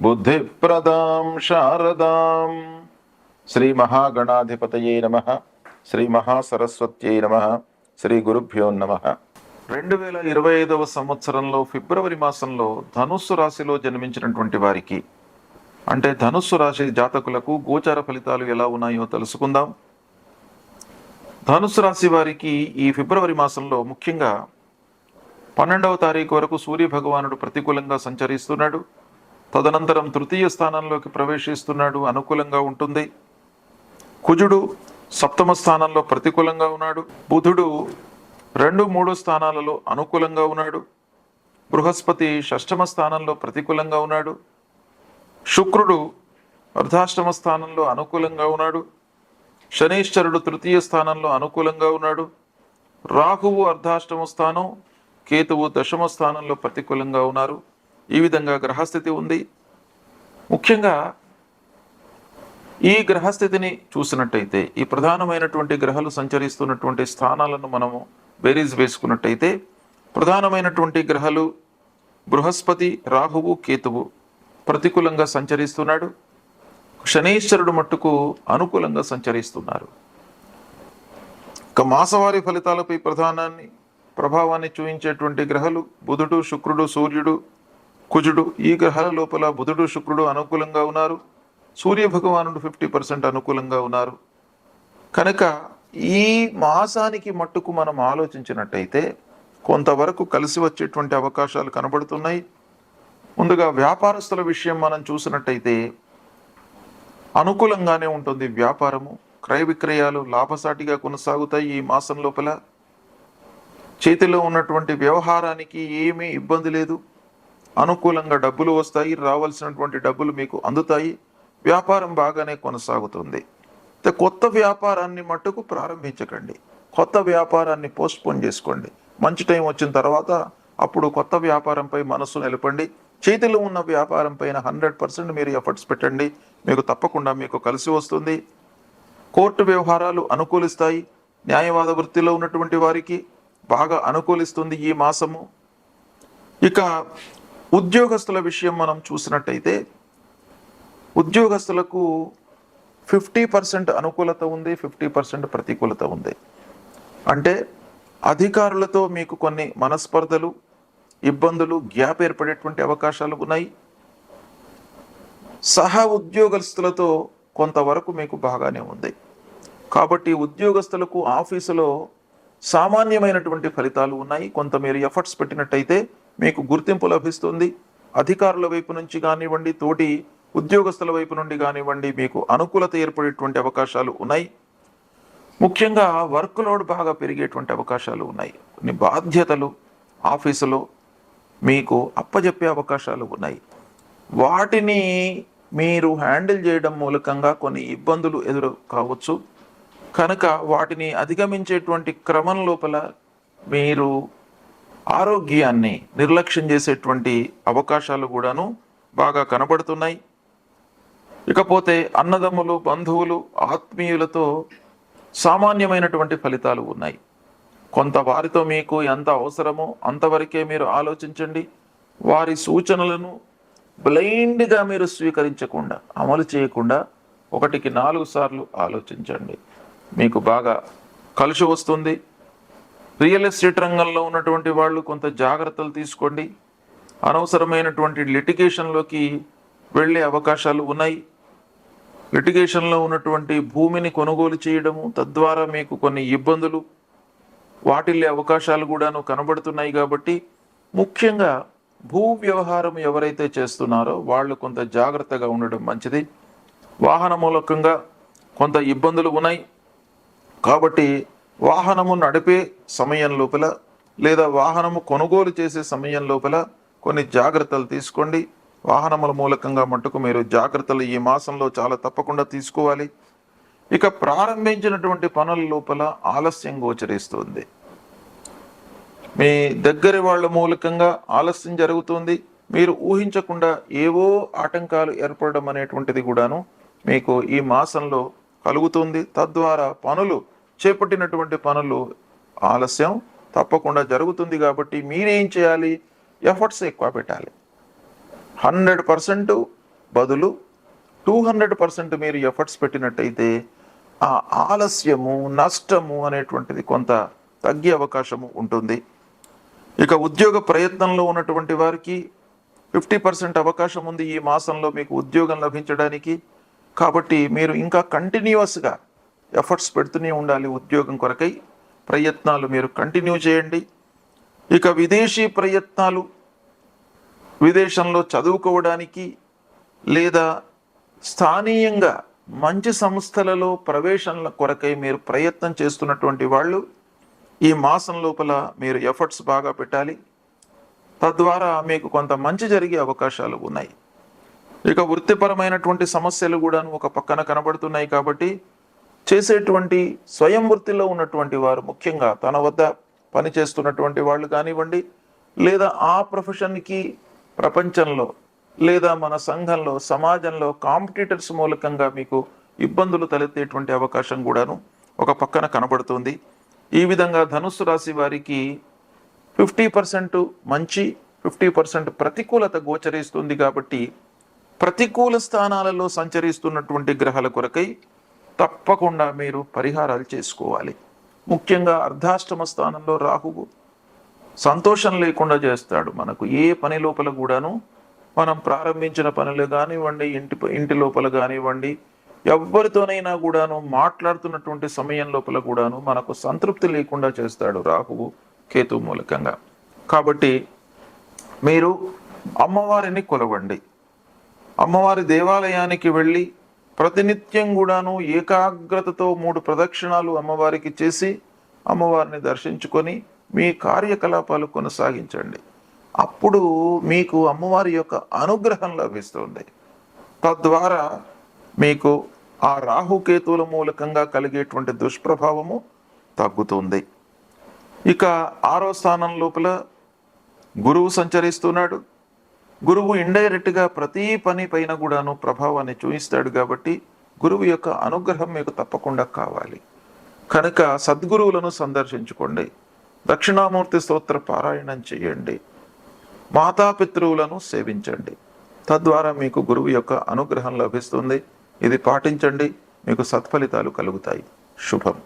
బుద్ధిప్రదాం శారదాం. శ్రీ మహాగణాధిపతయే నమ. శ్రీ మహాసరస్వత్యై నమ. శ్రీ గురుభ్యో నమ. రెండు వేల ఇరవై ఐదవ సంవత్సరంలో ఫిబ్రవరి మాసంలో ధనుస్సు రాశిలో జన్మించినటువంటి వారికి అంటే ధనుస్సు రాశి జాతకులకు గోచార ఫలితాలు ఎలా ఉన్నాయో తెలుసుకుందాం. ధనుస్సు రాశి వారికి ఈ ఫిబ్రవరి మాసంలో ముఖ్యంగా పన్నెండవ తారీఖు వరకు సూర్య భగవానుడు ప్రతికూలంగా సంచరిస్తున్నాడు. తదనంతరం తృతీయ స్థానంలోకి ప్రవేశిస్తున్నాడు అనుకూలంగా ఉంటుంది. కుజుడు సప్తమ స్థానంలో ప్రతికూలంగా ఉన్నాడు. బుధుడు రెండు మూడు స్థానాలలో అనుకూలంగా ఉన్నాడు. బృహస్పతి షష్టమ స్థానంలో ప్రతికూలంగా ఉన్నాడు. శుక్రుడు అర్ధాష్టమ స్థానంలో అనుకూలంగా ఉన్నాడు. శనీశ్వరుడు తృతీయ స్థానంలో అనుకూలంగా ఉన్నాడు. రాహువు అర్ధాష్టమ స్థానం కేతువు దశమ స్థానంలో ప్రతికూలంగా ఉన్నారు. ఈ విధంగా గ్రహస్థితి ఉంది. ముఖ్యంగా ఈ గ్రహస్థితిని చూసినట్టయితే ఈ ప్రధానమైనటువంటి గ్రహాలు సంచరిస్తున్నటువంటి స్థానాలను మనము బేరీజ్ వేసుకున్నట్టయితే ప్రధానమైనటువంటి గ్రహాలు బృహస్పతి రాహువు కేతువు ప్రతికూలంగా సంచరిస్తున్నాడు. శనీశ్వరుడు మట్టుకు అనుకూలంగా సంచరిస్తున్నారు. ఇక మాసవారి ఫలితాలపై ప్రధానాన్ని ప్రభావాన్ని చూపించేటువంటి గ్రహాలు బుధుడు శుక్రుడు సూర్యుడు కుజుడు ఈ గ్రహాల లోపల బుధుడు శుక్రుడు అనుకూలంగా ఉన్నారు. సూర్య భగవానుడు ఫిఫ్టీ పర్సెంట్ అనుకూలంగా ఉన్నారు. కనుక ఈ మాసానికి మట్టుకు మనం ఆలోచించినట్టయితే కొంతవరకు కలిసి వచ్చేటువంటి అవకాశాలు కనబడుతున్నాయి. ముందుగా వ్యాపారస్తుల విషయం మనం చూసినట్టయితే అనుకూలంగానే ఉంటుంది వ్యాపారము. క్రయ విక్రయాలు లాభసాటిగా కొనసాగుతాయి ఈ మాసం లోపల. చేతిలో ఉన్నటువంటి వ్యవహారానికి ఏమీ ఇబ్బంది లేదు. అనుకూలంగా డబ్బులు వస్తాయి రావాల్సినటువంటి డబ్బులు మీకు అందుతాయి వ్యాపారం బాగానే కొనసాగుతుంది. కొత్త వ్యాపారాన్ని మట్టుకు ప్రారంభించకండి. కొత్త వ్యాపారాన్ని పోస్ట్పోన్ చేసుకోండి. మంచి టైం వచ్చిన తర్వాత అప్పుడు కొత్త వ్యాపారంపై మనస్సు నిలపండి. చేతిలో ఉన్న వ్యాపారం పైన హండ్రెడ్ పర్సెంట్ మీరు ఎఫర్ట్స్ పెట్టండి. మీకు తప్పకుండా మీకు కలిసి వస్తుంది. కోర్టు వ్యవహారాలు అనుకూలిస్తాయి. న్యాయవాద వృత్తిలో ఉన్నటువంటి వారికి బాగా అనుకూలిస్తుంది ఈ మాసము. ఇక ఉద్యోగస్తుల విషయం మనం చూసినట్టయితే ఉద్యోగస్తులకు ఫిఫ్టీ పర్సెంట్ అనుకూలత ఉంది ఫిఫ్టీ పర్సెంట్ ప్రతికూలత ఉంది. అంటే అధికారులతో మీకు కొన్ని మనస్పర్ధలు ఇబ్బందులు గ్యాప్ ఏర్పడేటువంటి అవకాశాలు ఉన్నాయి. సహా ఉద్యోగస్తులతో కొంతవరకు మీకు బాగానే ఉంది. కాబట్టి ఉద్యోగస్తులకు ఆఫీసులో సామాన్యమైనటువంటి ఫలితాలు ఉన్నాయి. కొంత మీరు ఎఫర్ట్స్ పెట్టినట్టయితే మీకు గుర్తింపు లభిస్తుంది. అధికారుల వైపు నుంచి కానివ్వండి తోటి ఉద్యోగస్తుల వైపు నుండి కానివ్వండి మీకు అనుకూలత ఏర్పడేటువంటి అవకాశాలు ఉన్నాయి. ముఖ్యంగా వర్క్ లోడ్ బాగా పెరిగేటువంటి అవకాశాలు ఉన్నాయి. కొన్ని బాధ్యతలు ఆఫీసులో మీకు అప్పజెప్పే అవకాశాలు ఉన్నాయి. వాటిని మీరు హ్యాండిల్ చేయడం మూలకంగా కొన్ని ఇబ్బందులు ఎదురు కావచ్చు. కనుక వాటిని అధిగమించేటువంటి క్రమం లోపల మీరు ఆరోగ్యాన్ని నిర్లక్ష్యం చేసేటువంటి అవకాశాలు కూడాను బాగా కనబడుతున్నాయి. ఇకపోతే అన్నదమ్ములు బంధువులు ఆత్మీయులతో సామాన్యమైనటువంటి ఫలితాలు ఉన్నాయి. కొంత వారితో మీకు ఎంత అవసరమో అంతవరకే మీరు ఆలోచించండి. వారి సూచనలను బ్లైండ్గా మీరు స్వీకరించకుండా అమలు చేయకుండా ఒకటికి నాలుగు సార్లు ఆలోచించండి. మీకు బాగా కలిసి వస్తుంది. రియల్ ఎస్టేట్ రంగంలో ఉన్నటువంటి వాళ్ళు కొంత జాగ్రత్తలు తీసుకోండి. అనవసరమైనటువంటి లిటిగేషన్లోకి వెళ్ళే అవకాశాలు ఉన్నాయి. లిటిగేషన్లో ఉన్నటువంటి భూమిని కొనుగోలు చేయడము తద్వారా మీకు కొన్ని ఇబ్బందులు వాటిల్లే అవకాశాలు కూడాను కనబడుతున్నాయి కాబట్టి ముఖ్యంగా భూ వ్యవహారం ఎవరైతే చేస్తున్నారో వాళ్ళు కొంత జాగ్రత్తగా ఉండడం మంచిది. వాహన మూలకంగా కొంత ఇబ్బందులు ఉన్నాయి. కాబట్టి వాహనము నడిపే సమయం లోపల లేదా వాహనము కొనుగోలు చేసే సమయం లోపల కొన్ని జాగ్రత్తలు తీసుకోండి. వాహనముల మూలకంగా మట్టుకు మీరు జాగ్రత్తలు ఈ మాసంలో చాలా తప్పకుండా తీసుకోవాలి. ఇక ప్రారంభించినటువంటి పనుల లోపల ఆలస్యం గోచరిస్తుంది. మీ దగ్గర వాళ్ళ మూలకంగా ఆలస్యం జరుగుతుంది. మీరు ఊహించకుండా ఏవో ఆటంకాలు ఏర్పడడం అనేటువంటిది కూడాను మీకు ఈ మాసంలో కలుగుతుంది. తద్వారా పనులు చేపట్టినటువంటి పనులు ఆలస్యం తప్పకుండా జరుగుతుంది కాబట్టి మీరేం చేయాలి? ఎఫర్ట్స్ ఎక్కువ పెట్టాలి. హండ్రెడ్ పర్సెంట్ బదులు టూ హండ్రెడ్ పర్సెంట్ మీరు ఎఫర్ట్స్ పెట్టినట్టయితే ఆ ఆలస్యము నష్టము అనేటువంటిది కొంత తగ్గే అవకాశము ఉంటుంది. ఇక ఉద్యోగ ప్రయత్నంలో ఉన్నటువంటి వారికి ఫిఫ్టీ పర్సెంట్ అవకాశం ఉంది ఈ మాసంలో మీకు ఉద్యోగం లభించడానికి. కాబట్టి మీరు ఇంకా కంటిన్యూస్గా ఎఫర్ట్స్ పెడుతూనే ఉండాలి ఉద్యోగం కొరకై. ప్రయత్నాలు మీరు కంటిన్యూ చేయండి. ఇక విదేశీ ప్రయత్నాలు విదేశంలో చదువుకోవడానికి లేదా స్థానీయంగా మంచి సంస్థలలో ప్రవేశంల కొరకై మీరు ప్రయత్నం చేస్తున్నటువంటి వాళ్ళు ఈ మాసం లోపల మీరు ఎఫర్ట్స్ బాగా పెట్టాలి. తద్వారా మీకు కొంత మంచి జరిగే అవకాశాలు ఉన్నాయి. ఇక వృత్తిపరమైనటువంటి సమస్యలు కూడా ఒక పక్కన కనబడుతున్నాయి కాబట్టి చేసేటువంటి స్వయం వృత్తిలో ఉన్నటువంటి వారు ముఖ్యంగా తన వద్ద పనిచేస్తున్నటువంటి వాళ్ళు కానివ్వండి లేదా ఆ ప్రొఫెషన్కి ప్రపంచంలో లేదా మన సంఘంలో సమాజంలో కాంపిటీటర్స్ మూలకంగా మీకు ఇబ్బందులు తలెత్తేటువంటి అవకాశం కూడాను ఒక పక్కన కనబడుతుంది. ఈ విధంగా ధనుస్సు రాశి వారికి ఫిఫ్టీ పర్సెంట్ మంచి ఫిఫ్టీ పర్సెంట్ ప్రతికూలత గోచరిస్తుంది కాబట్టి ప్రతికూల స్థానాలలో సంచరిస్తున్నటువంటి గ్రహాల కొరకై తప్పకుండా మీరు పరిహారాలు చేసుకోవాలి. ముఖ్యంగా అర్ధాష్టమ స్థానంలో రాహువు సంతోషం లేకుండా చేస్తాడు. మనకు ఏ పని లోపల కూడాను మనం ప్రారంభించిన పనులు కానివ్వండి ఇంటి ఇంటి లోపల కానివ్వండి ఎవరితోనైనా కూడాను మాట్లాడుతున్నటువంటి సమయం లోపల కూడాను మనకు సంతృప్తి లేకుండా చేస్తాడు రాహువు కేతు మూలకంగా. కాబట్టి మీరు అమ్మవారిని కొలవండి. అమ్మవారి దేవాలయానికి వెళ్ళి ప్రతినిత్యం కూడాను ఏకాగ్రతతో మూడు ప్రదక్షిణాలు అమ్మవారికి చేసి అమ్మవారిని దర్శించుకొని మీ కార్యకలాపాలు కొనసాగించండి. అప్పుడు మీకు అమ్మవారి యొక్క అనుగ్రహం లభిస్తుంది. తద్వారా మీకు ఆ రాహుకేతువుల మూలకంగా కలిగేటువంటి దుష్ప్రభావము తగ్గుతుంది. ఇక ఆరో స్థానం లోపల గురువు సంచరిస్తున్నాడు. గురువు ఇండైరెక్ట్గా ప్రతి పని పైన కూడాను ప్రభావాన్ని చూపిస్తాడు కాబట్టి గురువు యొక్క అనుగ్రహం మీకు తప్పకుండా కావాలి. కనుక సద్గురువులను సందర్శించుకోండి. దక్షిణామూర్తి స్తోత్ర పారాయణం చేయండి. మాతాపితృవులను సేవించండి. తద్వారా మీకు గురువు యొక్క అనుగ్రహం లభిస్తుంది. ఇది పాటించండి. మీకు సత్ఫలితాలు కలుగుతాయి. శుభం.